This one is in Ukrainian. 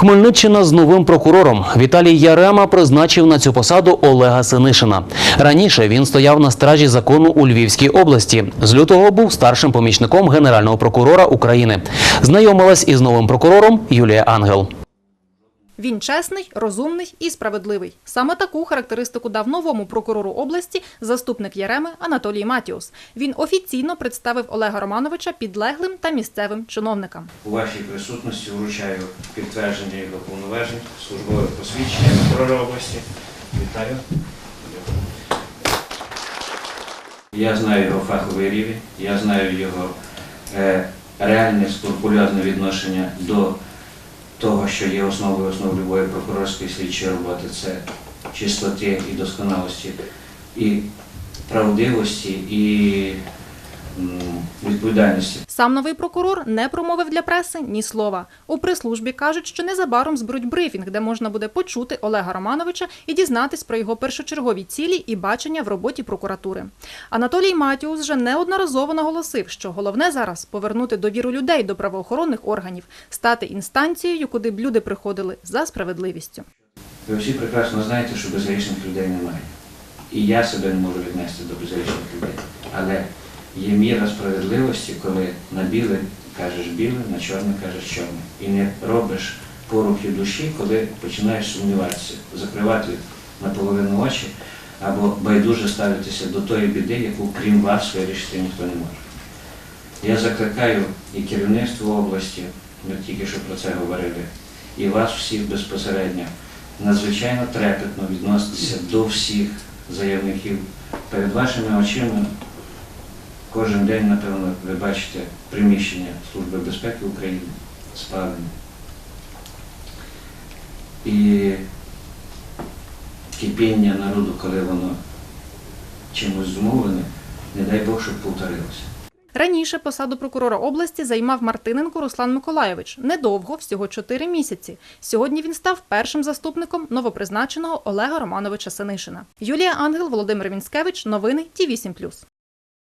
Хмельниччина з новим прокурором Віталій Ярема призначив на цю посаду Олега Синишина. Раніше він стояв на стражі закону у Львівській області. З лютого був старшим помічником генерального прокурора України. Знайомилась із новим прокурором Юлія Ангел. Він чесний, розумний і справедливий. Саме таку характеристику дав новому прокурору області заступник Яреми Анатолій Матіус. Він офіційно представив Олега Романовича підлеглим та місцевим чиновникам. У вашій присутності вручаю підтвердження його повноважень, службове посвідчення прокурора області. Вітаю. Я знаю його фаховий рівень, я знаю його е, реальне скрупульозне відношення до того, що є основою основ любої прокурорської слідчої роботи. Це чистоти і досконалості, і правдивості, і відповідальності. Сам новий прокурор не промовив для преси ні слова. У прес-службі кажуть, що незабаром зберуть брифінг, де можна буде почути Олега Романовича і дізнатись про його першочергові цілі і бачення в роботі прокуратури. Анатолій Матіус вже неодноразово наголосив, що головне зараз повернути довіру людей до правоохоронних органів, стати інстанцією, куди б люди приходили за справедливістю. Ви всі прекрасно знаєте, що безгрішних людей немає. І я себе не можу віднести до безгрішних людей. Але є міра справедливості, коли на біле кажеш біле, на чорне кажеш чорне. І не робиш порухів душі, коли починаєш сумніватися, закривати наполовину очі або байдуже ставитися до тої біди, яку крім вас вирішити ніхто не може. Я закликаю і керівництво області, ми тільки що про це говорили, і вас всіх безпосередньо надзвичайно трепетно відноситися до всіх заявників. Перед вашими очима кожен день, напевно, ви бачите приміщення Служби безпеки України спалені. І кипіння народу, коли воно чимось зумовлене, не дай Бог, щоб повторилося. Раніше посаду прокурора області займав Мартиненко Руслан Миколайович. Недовго, всього чотири місяці. Сьогодні він став першим заступником новопризначеного Олега Романовича Синишина. Юлія Ангел, Володимир Вінськевич. Новини Ті 8